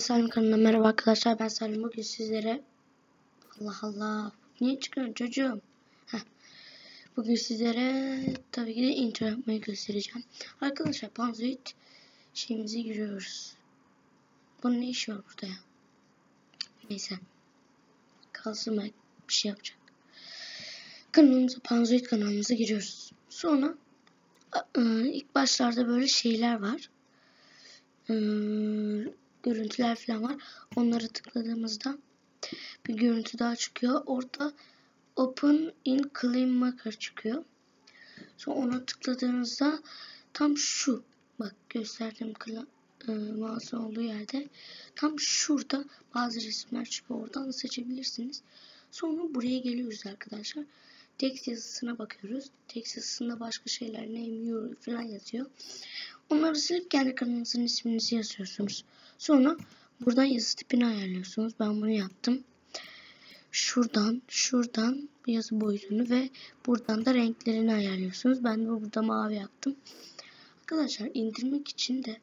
Salim kanalına merhaba arkadaşlar ben Salim. Bugün sizlere Allah Allah. Niye çıkıyorsun çocuğum? Heh. bugün sizlere tabii ki de intro yapmayı göstereceğim. Arkadaşlar Panzoid şeyimize giriyoruz. Bunun ne işi var burada ya? Neyse. Kalsın ben bir şey yapacak. Kanalımıza Panzoid kanalımıza giriyoruz. Sonra ıı, ilk başlarda böyle şeyler var görüntüler falan var. Onları tıkladığımızda bir görüntü daha çıkıyor. Orada Open in Clean Marker çıkıyor. Sonra ona tıkladığınızda tam şu bak gösterdiğim e, olduğu yerde tam şurada bazı resimler çıkıyor. Oradan seçebilirsiniz. Sonra buraya geliyoruz arkadaşlar. Text yazısına bakıyoruz. Text yazısında başka şeyler name, your falan yazıyor. Onları silip kendi kanalınızın isminizi yazıyorsunuz. Sonra buradan yazı tipini ayarlıyorsunuz. Ben bunu yaptım. Şuradan, şuradan yazı boyutunu ve buradan da renklerini ayarlıyorsunuz. Ben de burada mavi yaptım. Arkadaşlar indirmek için de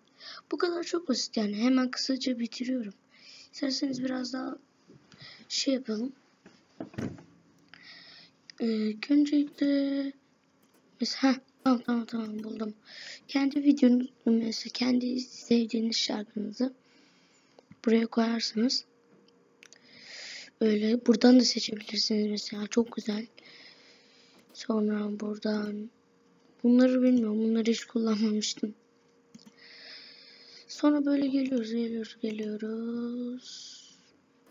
bu kadar çok basit yani. Hemen kısaca bitiriyorum. İsterseniz biraz daha şey yapalım. Ee, öncelikle mesela tamam tamam tamam buldum. Kendi videonuz mesela kendi sevdiğiniz şarkınızı buraya koyarsınız. Böyle buradan da seçebilirsiniz mesela çok güzel. Sonra buradan bunları bilmiyorum. Bunları hiç kullanmamıştım. Sonra böyle geliyoruz, geliyoruz, geliyoruz.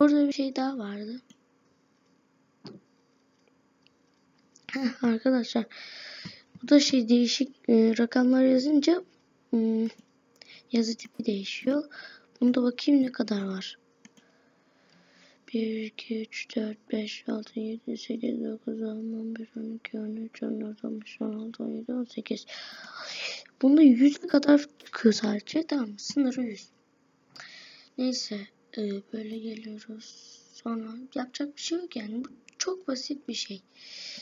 Burada bir şey daha vardı. Arkadaşlar bu da şey değişik e, rakamlar yazınca e, yazı tipi değişiyor. Bunu da bakayım ne kadar var. 1, 2, 3, 4, 5, 6, 7, 8, 9, 10, 11, 12, 13, 14, 15, 16, 17, 18. Bunda 100 kadar çıkıyor sadece. Tamam sınırı 100. Neyse e, böyle geliyoruz. Sonra yapacak bir şey yok yani. Çok basit bir şey.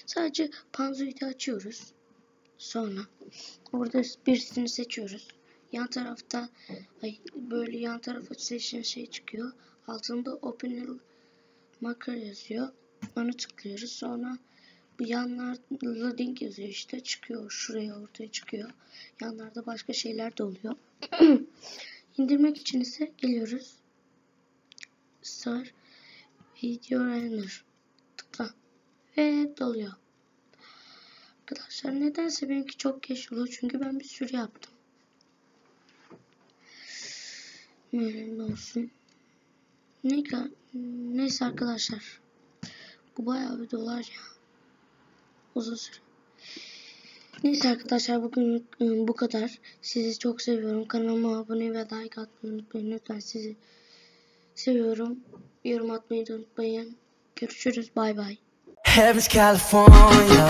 Sadece panzoidi açıyoruz. Sonra orada birisini seçiyoruz. Yan tarafta böyle yan tarafa seçen şey çıkıyor. Altında Open Marker yazıyor. Onu tıklıyoruz. Sonra bu yanlar loading yazıyor işte çıkıyor. Şuraya ortaya çıkıyor. Yanlarda başka şeyler de oluyor. İndirmek için ise geliyoruz. Star Video Render ve doluyor. Arkadaşlar nedense benimki çok geç oluyor çünkü ben bir sürü yaptım. Böyle olsun. Neyse, neyse arkadaşlar. Bu bayağı bir dolar ya. Uzun süre. Neyse arkadaşlar bugün ıı, bu kadar. Sizi çok seviyorum. Kanalıma abone ve like atmayı unutmayın. Lütfen sizi seviyorum. Yorum atmayı unutmayın. Görüşürüz. Bay bay. Heaven's California